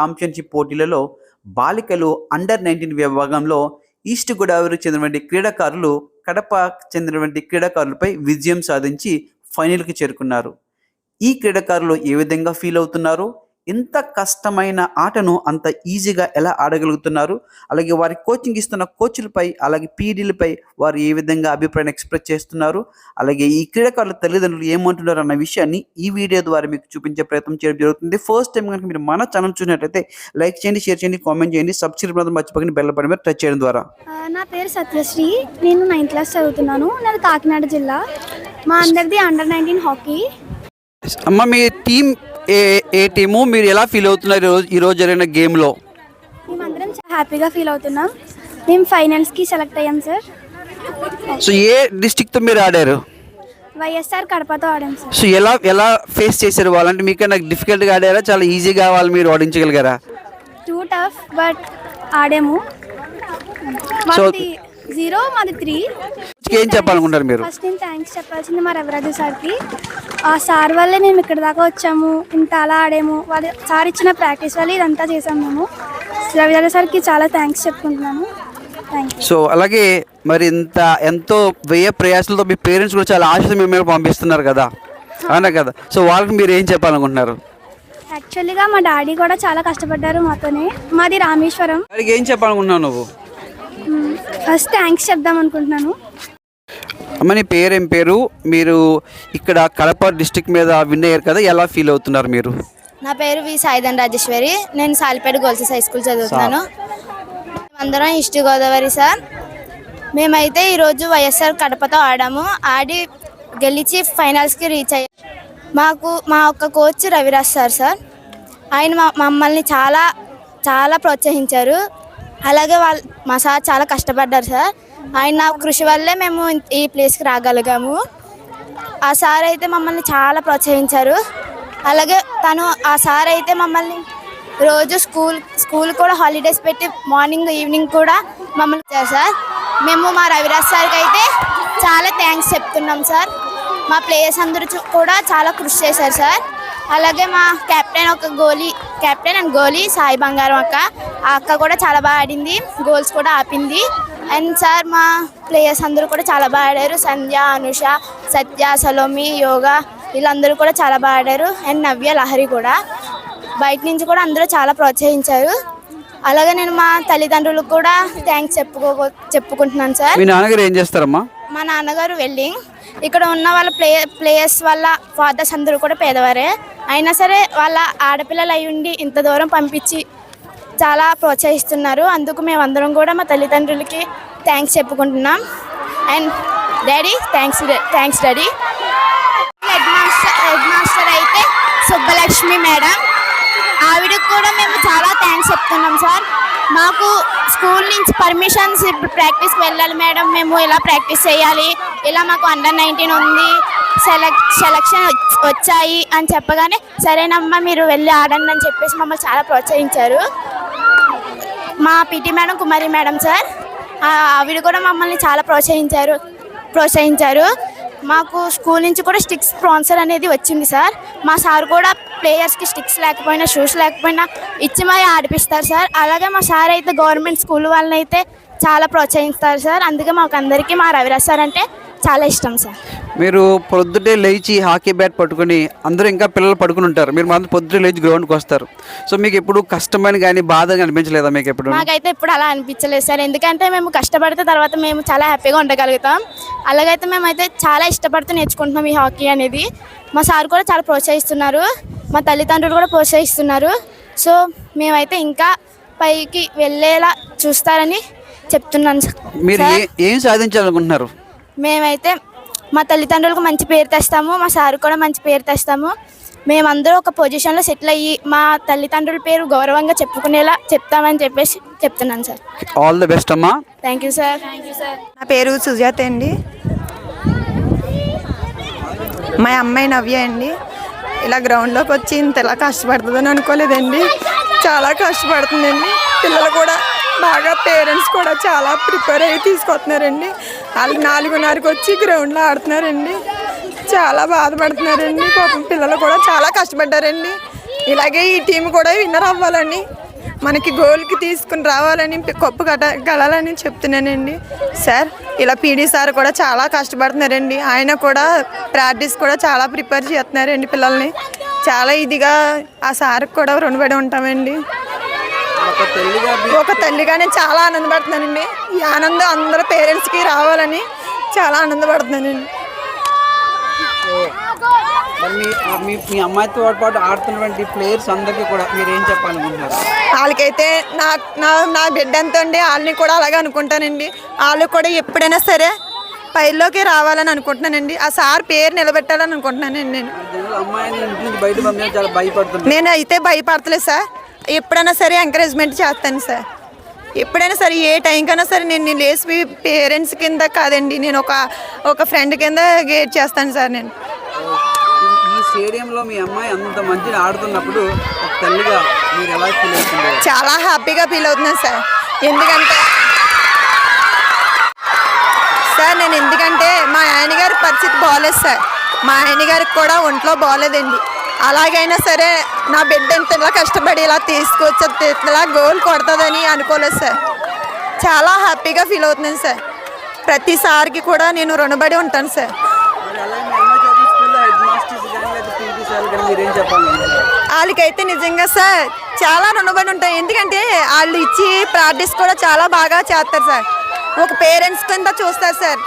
Championship పోటీలలో బాలికలు under nineteen విభాగంలో ఈస్ట్ గోదావరికి చెందినటువంటి క్రీడాకారులు కడప చెందినటువంటి క్రీడాకారులపై విజయం సాధించి ఫైనల్కి చేరుకున్నారు. ఈ క్రీడాకారులు ఏ విధంగా ఫీల్ అవుతున్నారు? ఇంత కష్టమైన ఆటను అంత ఈజీగా ఎలా ఆడగలుగుతున్నారు? అలాగే వారి కోచింగ్ ఇస్తున్న కోచ్లపై అలాగే పీడీలపై వారు ఏ విధంగా అభిప్రాయం ఎక్స్ప్రెస్ చేస్తున్నారు? అలాగే ఈ క్రీడాకారుల తల్లిదండ్రులు ఏమంటున్నారు అన్న విషయాన్ని ఈ వీడియో ద్వారా మీకు చూపించే ప్రయత్నం చేయడం జరుగుతుంది. ఫస్ట్ టైం కనుక మీరు మన ఛానల్ చూసినట్లయితే లైక్ చేయండి షేర్ చేయండి కామెంట్ చేయండి సబ్స్క్రైబ్ మాత్రం మర్చిపోకండి బెల్ బటన్ మీద టచ్ చేయడం ద్వారా. నా పేరు సత్యశ్రీ. నేను నైన్త్ క్లాస్ చదువుతున్నాను. నాది కాకినాడ జిల్లా. మా అందరిది అండర్ నైన్టీన్ హాకీ అమ్మ మీ టీం ఏ ఏ టీము మీరు ఎలా ఫీల్ అవుతున్నారు ఈరోజు ఈరోజు జరిగిన గేమ్లో? మేమందరం చాలా హ్యాపీగా ఫీల్ అవుతున్నాం. మేము ఫైనల్స్కి సెలెక్ట్ అయ్యాం సార్. సో ఏ డిస్టిక్తో మీరు ఆడారు? వైఎస్ఆర్ కడపతో ఆడాం సార్. సో ఎలా ఎలా ఫేస్ చేశారు వాళ్ళంటే మీకన్నా డిఫికల్ట్గా ఆడారా? చాలా ఈజీగా వాళ్ళు మీరు ఓడించగలిగారా టూ టఫ్ బట్ ఆడాము. మాది జీరో మాది త్రీ ఏం చెప్పాలనుకుంటారు మీరు? ఫస్ట్ నేను థ్యాంక్స్ చెప్పాల్సింది మా రవిరాజు సార్కి. ఆ సార్ వల్లే మేము ఇక్కడ దాకా వచ్చాము. ఇంత అలా ఆడాము. వాళ్ళ సార్ ఇచ్చిన ప్రాక్టీస్ వల్ల ఇదంతా చేసాము మేము. రవిరాజు సార్కి చాలా థ్యాంక్స్ చెప్పుకుంటున్నాను. థ్యాంక్ యూ సో అలాగే మరి ఇంత ఎంతో వ్యయ ప్రయాసాలతో మీ పేరెంట్స్ కూడా చాలా ఆశతో మీ మీద పంపిస్తున్నారు కదా? అవునా కదా? సో వాళ్ళకి మీరు ఏం చెప్పాలనుకుంటున్నారు? యాక్చువల్లీగా మా డాడీ కూడా చాలా కష్టపడ్డారు మాతోనే. మాది రామేశ్వరం. ఏం చెప్పాలనుకుంటున్నావు నువ్వు. ఫస్ట్ థ్యాంక్స్ చెప్దాం అనుకుంటున్నాను. అమ్మ నీ పేరు ఏం పేరు? మీరు ఇక్కడ కడప డిస్టిక్ మీద విన్ అయ్యారు కదా ఎలా ఫీల్ అవుతున్నారు మీరు? నా పేరు వి సాయిధన్ రాజేశ్వరి. నేను సాలిపేట గోల్సెస్ హై స్కూల్ చదువుతున్నాను. అందరం ఈస్ట్ గోదావరి సార్. మేమైతే ఈరోజు వైఎస్ఆర్ కడపతో ఆడాము. ఆడి గెలిచి ఫైనల్స్కి రీచ్ అయ్యాం. మాకు మా ఒక్క కోచ్ రవిరాజ్ సార్ సార్. ఆయన మా మమ్మల్ని చాలా చాలా ప్రోత్సహించారు. అలాగే వాళ్ళు మా సార్ చాలా కష్టపడ్డారు సార్. ఆయన కృషి వల్లే మేము ఈ ప్లేస్కి రాగలిగాము. ఆ సార్ అయితే మమ్మల్ని చాలా ప్రోత్సహించారు. అలాగే తను ఆ సార్ అయితే మమ్మల్ని రోజు స్కూల్ స్కూల్ కూడా హాలిడేస్ పెట్టి మార్నింగ్ ఈవినింగ్ కూడా మమ్మల్ని ఇచ్చారు సార్. మేము మా రవిరాజ్ సార్కి అయితే చాలా థ్యాంక్స్ చెప్తున్నాం సార్. మా ప్లేయర్స్ అందరూ చూ- కూడా చాలా కృషి చేశారు సార్. అలాగే మా కెప్టెన్ ఒక గోలీ కెప్టెన్ అండ్ గోలీ సాయి బంగారం అక్క. ఆ అక్క కూడా చాలా బాగా ఆడింది. గోల్స్ కూడా ఆపింది. అండ్ సార్ మా ప్లేయర్స్ అందరూ కూడా చాలా బాగా ఆడారు. సంధ్య అనుష సత్య సలోమి యోగా వీళ్ళందరూ కూడా చాలా బాగా ఆడారు. అండ్ నవ్య లహరి కూడా. బయట నుంచి కూడా అందరూ చాలా ప్రోత్సహించారు. అలాగే నేను మా తల్లిదండ్రులకు కూడా థ్యాంక్స్ చెప్పుకో చెప్పుకుంటున్నాను సార్ మీ నాన్నగారు ఏం చేస్తారమ్మా? మా నాన్నగారు వెల్డింగ్ ఇక్కడ ఉన్న వాళ్ళ ప్లే ప్లేయర్స్ వల్ల ఫాదర్స్ అందరూ కూడా పేదవారే. అయినా సరే వాళ్ళ ఆడపిల్లలు అయి ఉండి ఇంత దూరం పంపించి చాలా ప్రోత్సహిస్తున్నారు. అందుకు మేమందరం కూడా మా తల్లిదండ్రులకి థ్యాంక్స్ చెప్పుకుంటున్నాం. And daddy thanks thanks daddy head master head master అయితే సుబ్బలక్ష్మి మేడం. ఆవిడకు కూడా మేము చాలా థ్యాంక్స్ చెప్తున్నాం సార్ మాకు స్కూల్ నుంచి పర్మిషన్స్ ఇప్పుడు ప్రాక్టీస్కి వెళ్ళాలి మేడం. మేము ఇలా ప్రాక్టీస్ చేయాలి? ఇలా మాకు అండర్ నైన్టీన్ ఉంది. సెలెక్ట్ సెలక్షన్ వచ్చాయి అని చెప్పగానే సరేనమ్మా మీరు వెళ్ళి ఆడండి అని చెప్పేసి మమ్మల్ని చాలా ప్రోత్సహించారు. మా PT madam Kumari madam sir ఆవిడ కూడా మమ్మల్ని చాలా ప్రోత్సహించారు ప్రోత్సహించారు. మాకు స్కూల్ నుంచి కూడా స్టిక్స్ స్పాన్సర్ అనేది వచ్చింది సార్. మా సార్ కూడా ప్లేయర్స్కి స్టిక్స్ లేకపోయినా షూస్ లేకపోయినా ఇచ్చి మరి ఆడిపిస్తారు సార్. అలాగే మా సార్ అయితే గవర్నమెంట్ స్కూల్ వాళ్ళని అయితే చాలా ప్రోత్సహిస్తారు సార్. అందుకే మాకు అందరికీ మా రవిరాజ్ సార్ అంటే చాలా ఇష్టం సార్. మీరు పొద్దుటే లేచి హాకీ బ్యాట్ పట్టుకొని అందరూ ఇంకా పిల్లలు పడుకుని ఉంటారు. మీరు మాత్రం పొద్దుటే లేచి గ్రౌండ్కి వస్తారు. సో మీకు ఎప్పుడు కష్టమని కానీ బాధగా అనిపించలేదా మీకు ఎప్పుడు? మాకైతే ఇప్పుడు అలా అనిపించలేదు సార్. ఎందుకంటే మేము కష్టపడితే తర్వాత మేము చాలా హ్యాపీగా ఉండగలుగుతాం. అలాగైతే మేమైతే చాలా ఇష్టపడుతూ నేర్చుకుంటున్నాం ఈ హాకీ అనేది. మా సార్ కూడా చాలా ప్రోత్సహిస్తున్నారు. మా తల్లిదండ్రులు కూడా ప్రోత్సహిస్తున్నారు. సో మేమైతే ఇంకా పైకి వెళ్ళేలా చూస్తారని చెప్తున్నాను సార్. మీరు ఏం సాధించాలనుకుంటున్నారు? మేమైతే మా తల్లిదండ్రులకు మంచి పేరు తెస్తాము మా సార్ కూడా మంచి పేరు తెస్తాము. మేమందరూ ఒక పొజిషన్లో సెటిల్ అయ్యి మా తల్లిదండ్రుల పేరు గౌరవంగా చెప్పుకునేలా చెప్తామని చెప్పేసి చెప్తున్నాను సార్. ఆల్ ద బెస్ట్ అమ్మా. Thank you sir thank you sir నా పేరు సుజాత అండి. మా అమ్మాయి నవ్య అండి. ఇలా గ్రౌండ్లోకి వచ్చి ఇంత ఇలా కష్టపడుతుందని అనుకోలేదండి. చాలా కష్టపడుతుందండి. పిల్లలు కూడా బాగా పేరెంట్స్ కూడా చాలా ప్రిపేర్ అయ్యి తీసుకొస్తున్నారండి. వాళ్ళు నాలుగున్నరకు వచ్చి గ్రౌండ్లో ఆడుతున్నారండి. చాలా బాధపడుతున్నారండి. పాపం పిల్లలు కూడా చాలా కష్టపడ్డారండి. ఇలాగే ఈ టీం కూడా విన్నర్ అవ్వాలని మనకి గోల్కి తీసుకుని రావాలని కప్పు కట గలాలని చెప్తున్నానండి. సార్ ఇలా పీడీ సార్ కూడా చాలా కష్టపడుతున్నారండి. ఆయన కూడా ప్రాక్టీస్ కూడా చాలా ప్రిపేర్ చేస్తున్నారండి పిల్లల్ని. చాలా ఇదిగా ఆ సార్కి కూడా రుణపడి ఉంటామండి. ఒక తల్లిగా నేను చాలా ఆనందపడుతున్నానండి. ఈ ఆనందం అందరు పేరెంట్స్కి రావాలని చాలా ఆనందపడుతున్నానండి. మీ మీ అమ్మాయితో పాటు ఆడుతున్నటువంటి ప్లేయర్స్ అందరికీ కూడా మీరు ఏం చెప్పాలనుకుంటున్నారు? వాళ్ళకైతే నా నా నా బిడ్డ ఎంత ఉండి వాళ్ళని కూడా అలాగే అనుకుంటానండి. వాళ్ళు కూడా ఎప్పుడైనా సరే పైలోకి రావాలని అనుకుంటున్నానండి. ఆ సార్ పేరు నిలబెట్టాలని అనుకుంటున్నానండి నేను. నేను అయితే భయపడతలేదు సార్. ఎప్పుడైనా సరే ఎంకరేజ్మెంట్ చేస్తాను సార్. ఎప్పుడైనా సరే ఏ టైంకైనా సరే నేను నేను లేచి పేరెంట్స్ కింద కాదండి. నేను ఒక ఒక ఫ్రెండ్ కింద గేట్ చేస్తాను సార్ నేను. ఈ- స్టేడియంలో మీ అమ్మాయి అంత మంచిగా ఆడుతున్నప్పుడు తల్లిగా మీరు ఎలా ఫీల్ అవుతుంది? చాలా హ్యాపీగా ఫీల్ అవుతున్నాను సార్. ఎందుకంటే సార్ నేను ఎందుకంటే మా ఆయన గారి పరిస్థితి బాగోలేదు సార్. మా ఆయన గారికి కూడా ఒంట్లో బాగోలేదండి అలాగైనా సరే నా బిడ్డ ఇంత ఇలా కష్టపడి ఇలా తీసుకొచ్చి ఇలా గోల్ కొడుతుందని అనుకోలేదు సార్. చాలా హ్యాపీగా ఫీల్ అవుతున్నాను సార్. ప్రతిసారికి కూడా నేను రుణపడి ఉంటాను సార్. వాళ్ళకైతే నిజంగా సార్ చాలా రుణపడి ఉంటాయి. ఎందుకంటే వాళ్ళు ఇచ్చి ప్రాక్టీస్ కూడా చాలా బాగా చేస్తారు సార్. ఒక పేరెంట్స్ కింద చూస్తారు సార్.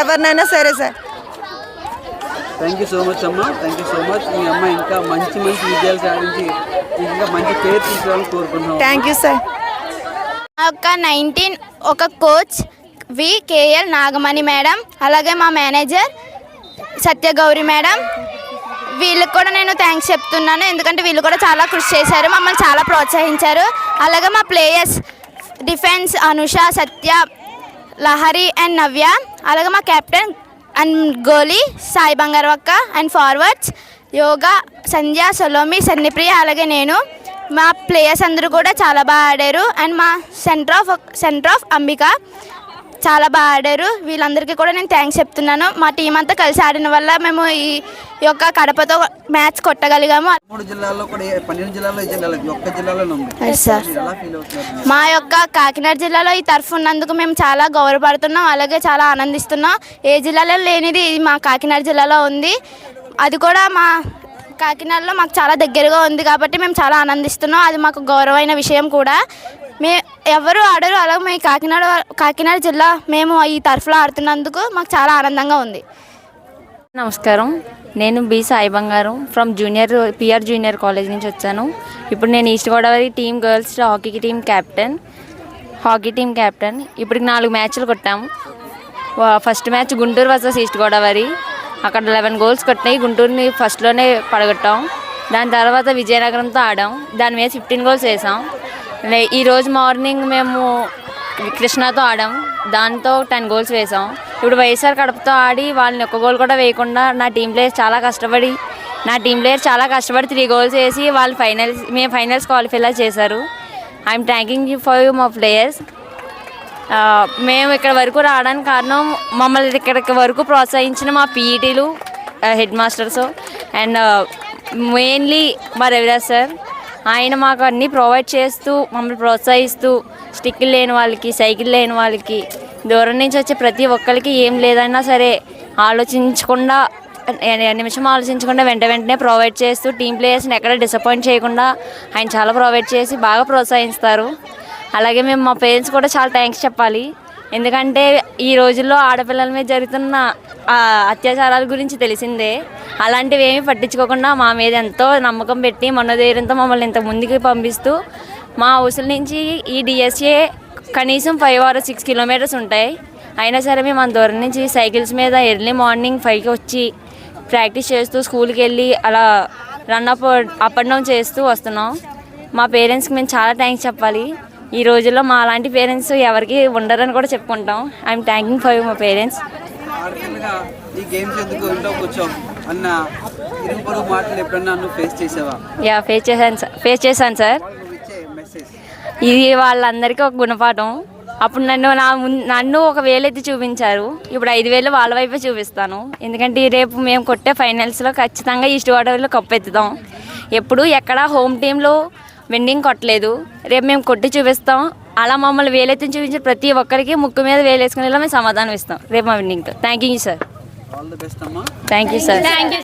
ఎవరినైనా సరే sir. Thank you so much అమ్మా. థ్యాంక్ యూ సో మచ్ మీ అమ్మాయి ఇంకా మంచి మంచి విజయాలు సాధించి ఇంకా మంచి పేరు తీసుకోవాలని కోరుకుంటున్నాం థ్యాంక్ యూ సార్ మా యొక్క నైన్టీన్ ఒక coach V K L Nagamani madam అలాగే మా మేనేజర్ సత్యగౌరి మేడం. వీళ్ళకి కూడా నేను థ్యాంక్స్ చెప్తున్నాను. ఎందుకంటే వీళ్ళు కూడా చాలా కృషి చేశారు మమ్మల్ని చాలా ప్రోత్సహించారు. అలాగే మా players defence Anusha Satya Lahari and Navya అలాగే మా captain and goalie Sai Bangaravakka and forwards Yoga Sandhya Solomi Sannipriya అలాగే నేను. మా ప్లేయర్స్ అందరూ కూడా చాలా బాగా ఆడారు. అండ్ మా centre of centre of Ambika. చాలా బాగా ఆడారు. వీళ్ళందరికీ కూడా నేను థ్యాంక్స్ చెప్తున్నాను. మా టీం అంతా కలిసి ఆడిన వల్ల మేము ఈ యొక్క కడపతో మ్యాచ్ కొట్టగలిగాము. మూడు జిల్లాల్లో కూడా ఏ- పన్నెండు జిల్లాల్లో ఈ జిల్లాలో? ఈ ఒక్క జిల్లాలోనే ఉంది. ఎస్ సార్ మీరు ఎలా ఫీల్ అవుతున్నారు? మా యొక్క కాకినాడ జిల్లాలో ఈ తరఫు ఉన్నందుకు మేము చాలా గౌరవపడుతున్నాం. అలాగే చాలా ఆనందిస్తున్నాం. ఏ జిల్లాలో లేనిది ఇది మా కాకినాడ జిల్లాలో ఉంది. అది కూడా మా కాకినాడలో మాకు చాలా దగ్గరగా ఉంది కాబట్టి మేము చాలా ఆనందిస్తున్నాం. అది మాకు గౌరవమైన విషయం కూడా. మే ఎవరు ఆడరు అలా మీ కాకినాడ కాకినాడ జిల్లా మేము ఈ తరఫులో ఆడుతున్నందుకు మాకు చాలా ఆనందంగా ఉంది. నమస్కారం. నేను B Sai Bangaram. From junior PR junior college నుంచి వచ్చాను. ఇప్పుడు నేను east Godavari team girls hockey team captain. Hockey team captain. ఇప్పటికి నాలుగు మ్యాచ్లు కొట్టాము. First match Guntur versus east Godavari. అక్కడ లెవెన్ గోల్స్ కొట్టినాయి. గుంటూరుని ఫస్ట్లోనే పడగొట్టాం. దాని తర్వాత విజయనగరంతో ఆడాం. దాని మీద ఫిఫ్టీన్ గోల్స్ వేసాం. ఈరోజు మార్నింగ్ మేము కృష్ణతో ఆడాం. దాంతో టెన్ గోల్స్ వేసాం. ఇప్పుడు వైఎస్ఆర్ కడపతో ఆడి వాళ్ళని ఒక్క గోల్ కూడా వేయకుండా నా టీం ప్లేయర్స్ చాలా కష్టపడి నా టీం ప్లేయర్ చాలా కష్టపడి త్రీ గోల్స్ వేసి వాళ్ళు ఫైనల్స్ మేము ఫైనల్స్ క్వాలిఫైలా చేశారు. I'm thanking you for you మా ప్లేయర్స్ మేము ఇక్కడ వరకు రావడానికి కారణం మమ్మల్ని ఇక్కడికి వరకు ప్రోత్సహించిన మా పీఈటీలు హెడ్ మాస్టర్స్ అండ్ మెయిన్లీ మా రవిరాజ్ సార్ ఆయన మాకు అన్నీ ప్రొవైడ్ చేస్తూ మమ్మల్ని ప్రోత్సహిస్తూ స్టిక్కులు లేని వాళ్ళకి సైకిల్ లేని వాళ్ళకి దూరం నుంచి వచ్చే ప్రతి ఒక్కరికి ఏం లేదన్నా సరే ఆలోచించకుండా నిమిషం ఆలోచించకుండా వెంట వెంటనే ప్రొవైడ్ చేస్తూ టీం ప్లేయర్స్ని ఎక్కడ డిసప్పాయింట్ చేయకుండా ఆయన చాలా ప్రొవైడ్ చేసి బాగా ప్రోత్సహిస్తారు. అలాగే మేము మా పేరెంట్స్ కూడా చాలా థ్యాంక్స్ చెప్పాలి. ఎందుకంటే ఈ రోజుల్లో ఆడపిల్లల మీద జరుగుతున్న అత్యాచారాల గురించి తెలిసిందే. అలాంటివి ఏమీ పట్టించుకోకుండా మా మీద ఎంతో నమ్మకం పెట్టి మనోధైర్యంతో మమ్మల్ని ఇంత ముందుకు పంపిస్తూ మా హౌసుల నుంచి ఈ డిఎస్ఏ కనీసం ఫైవ్ ఆర్ సిక్స్ కిలోమీటర్స్ ఉంటాయి. అయినా సరే మేము మన దూరం నుంచి సైకిల్స్ మీద ఎర్లీ మార్నింగ్ ఫైవ్కి వచ్చి ప్రాక్టీస్ చేస్తూ స్కూల్కి వెళ్ళి అలా run up up and down చేస్తూ వస్తున్నాం. మా పేరెంట్స్కి మేము చాలా థ్యాంక్స్ చెప్పాలి. ఈ రోజుల్లో మా అలాంటి పేరెంట్స్ ఎవరికి ఉండరని కూడా చెప్పుకుంటాం. ఐఎమ్ థ్యాంకింగ్ ఫర్ యూ మా పేరెంట్స్ ఆడపిల్లగా ఈ గేమ్స్ ఎందుకు ఇంట్లో కూర్చోం అన్న ఇరుగు పొరుగు మాటలు ఎప్పుడన్నా నువ్వు ఫేస్ చేసావా? యా ఫేస్ చేశాను సార్ ఫేస్ చేశాను సార్ ఇది వాళ్ళందరికీ ఒక గుణపాఠం. అప్పుడు నన్ను నా నన్ను ఒక వేలెత్తి చూపించారు. ఇప్పుడు ఐదు వేలు వాళ్ళ వైపే చూపిస్తాను. ఎందుకంటే రేపు మేము కొట్టే ఫైనల్స్లో ఖచ్చితంగా ఈస్ట్ గోదావరిలో కప్పు ఎత్తుతాం. ఎప్పుడు ఎక్కడ హోమ్ టీంలో విన్నింగ్ కొట్టలేదు. రేపు మేము కొట్టి చూపిస్తాం. అలా మమ్మల్ని వేలెత్తి చూపించే ప్రతి ఒక్కరికి ముక్కు మీద వేలేసుకునేలా మేము సమాధానం ఇస్తాం. రేపు మా winning thank you sir all the best అమ్మా. Thank you sir